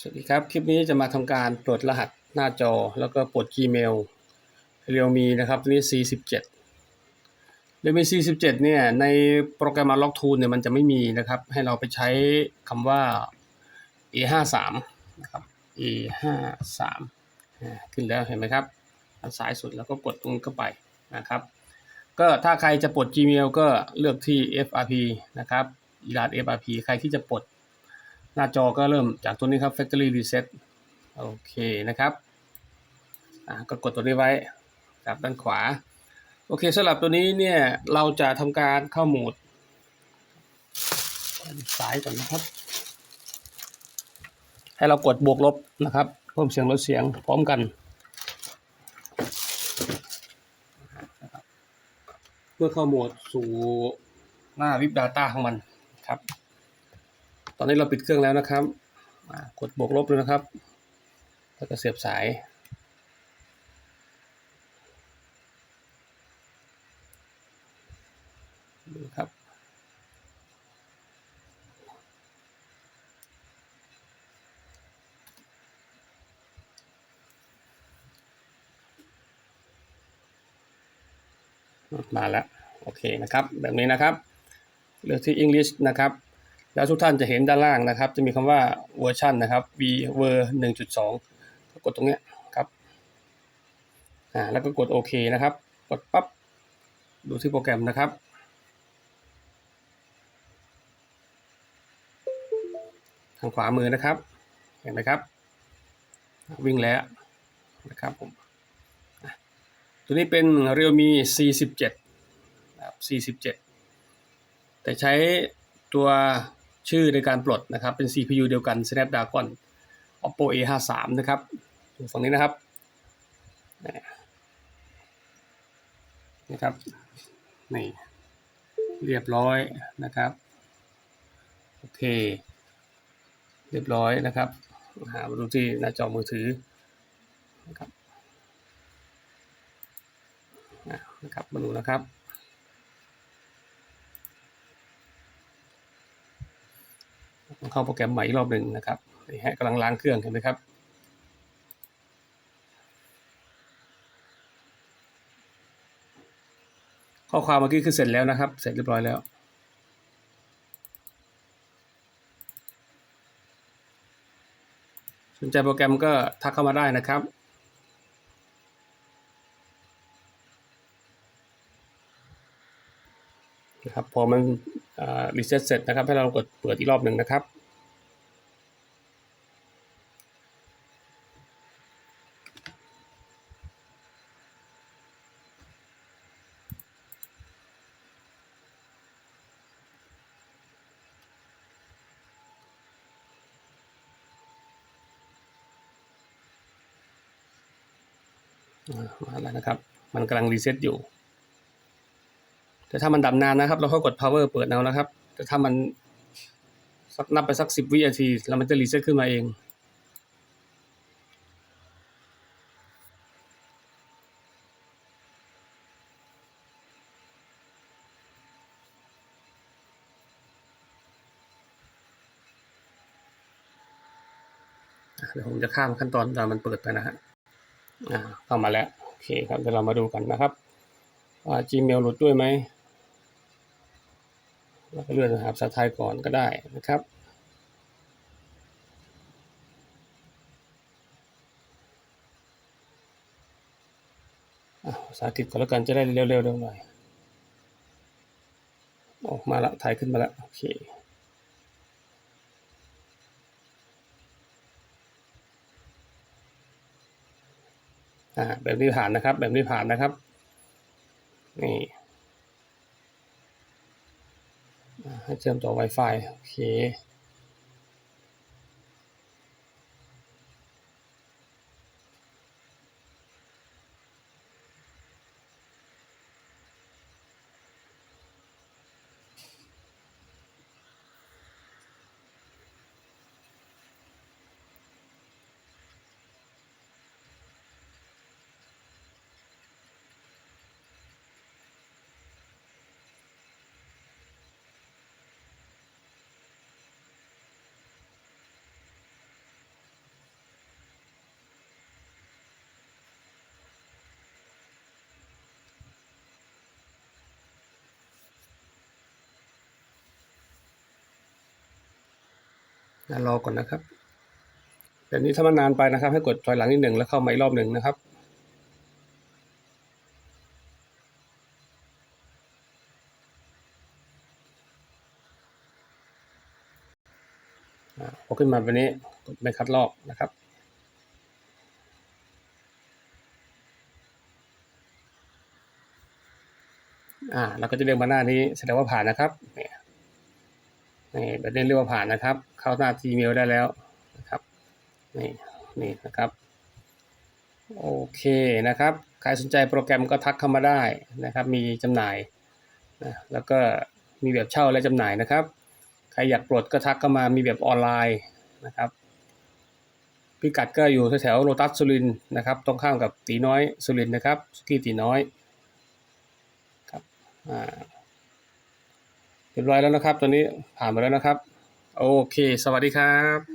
สวัสดีครับ คลิปนี้จะมาทำการปลดรหัสหน้าจอแล้วก็ปลด Gmail เรียวมีนะครับตัวนี้ C17 เรียวมี C17 เนี่ยในโปรแกรม Unlock Tool เนี่ยมันจะไม่มีนะครับ ให้เราไปใช้คำว่า A53 นะครับ A53 ขึ้นแล้วเห็นไหมครับอันซ้ายสุดแล้วก็กดตรงเข้าไปนะครับ ก็ถ้าใครจะปลด Gmail ก็เลือกที่ FRP นะครับอีลาด FRP ใครที่จะปลด หน้าจอก็เริ่มจากตัวนี้ครับ Factory Reset โอเคนะครับอ่าก็กดตัวนี้ไว้ครับด้านขวา โอเคสำหรับตัวนี้เนี่ยเราจะทำการเข้าโหมดด้านซ้ายก่อนนะครับ ให้เรากดบวกลบนะครับเพิ่มเสียงลดเสียงพร้อมกัน เพื่อเข้าโหมดสู่หน้า VIP Data ของมันครับ ตอนนี้เราปิดเครื่องแล้วนะครับกดบวกลบเลยนะครับ แล้วก็เสียบสาย ดูครับ มาแล้ว โอเคนะครับ แบบนี้นะครับ เลือกที่ English นะครับ แล้วทุกท่านจะเห็นด้านล่างนะครับ จะมีคำว่าเวอร์ชันนะครับ v v e r 1.2 กดตรงเนี้ยครับอ่าแล้วก็กดโอเคนะครับ กดปั๊บดูที่โปรแกรมนะครับทางขวามือนะครับ เห็นไหมครับ วิ่งแล้วนะครับผมตัวนี้เป็น Realme C17 นะครับ C17 แต่ใช้ตัว ชื่อในการปลดนะครับ เป็น CPU เดียวกัน Snapdragon Oppo A53 นะครับฝั่งนี้นะครับนี่ครับนี่เรียบร้อยนะครับ โอเค เรียบร้อยนะครับ หามาดูที่หน้าจอมือถือนะครับนะครับมาดูนะครับ ต้อง เข้าโปรแกรมใหม่อีกรอบหนึ่งนะครับนี่ฮะกำลังล้างเครื่องเห็นไหมครับข้อความเมื่อกี้คือเสร็จแล้วนะครับ เสร็จเรียบร้อยแล้ว สนใจโปรแกรมก็ทักเข้ามาได้นะครับ นะครับ พอมันรีเซ็ตเสร็จนะครับ ให้เรากดเปิดอีกรอบหนึ่งนะครับอ่ามาแล้วนะครับ มันกำลังรีเซ็ตอยู่ แต่ถ้ามันดับนานนะครับ เราก็กด power เปิดเอานะครับ แต่ถ้ามันสักนับไปสักสิบวินาที แล้วมันจะรีเซ็ตขึ้นมาเองเดี๋ยวผมจะข้ามขั้นตอนตอนมันเปิดไปนะฮะอ่าเข้ามาแล้ว โอเคครับเดี๋ยวเรามาดูกันนะครับว่า Gmail หลุดด้วยไหม เราก็เลื่อนหาภาษาไทยก่อนก็ได้นะครับ ภาษาอังกฤษก่อนแล้วกันจะได้เร็วๆเร็วหน่อยออกมาละถ่ายขึ้นมาล้วโอเคอ่าแบบนี้ผ่านนะครับ แบบนี้ผ่านนะครับ นี่อ่า ให้เชื่อมต่อ Wi-Fi โอเค รอก่อนนะครับแบบนี้ถ้ามันนานไปนะครับ ให้กดถอยหลังนิดหนึ่งแล้วเข้ามาอีกรอบหนึ่งนะครับพอขึ้นมาแบบนี้กดไม่คัดลอกนะครับอ่าเราก็จะเรียกมาหน้านี้แสดงว่าผ่านนะครับเนี่ย นี่แบบนี้เรียกว่าผ่านนะครับ เข้าหน้า Gmail ได้แล้วนะครับนี่นี่นะครับโอเคนะครับใครสนใจโปรแกรมก็ทักเข้ามาได้นะครับ มีจำหน่ายนะแล้วก็มีแบบเช่าและจำหน่ายนะครับ ใครอยากปลดก็ทักเข้ามามีแบบออนไลน์นะครับ พิกัดก็อยู่แถวโลตัสสุรินนะครับ ตรงข้ามกับตีน้อยสุรินนะครับสุกี้ตีน้อยครับอ่า เรียบร้อยแล้วนะครับ ตัวนี้ผ่านมาแล้วนะครับ โอเค สวัสดีครับ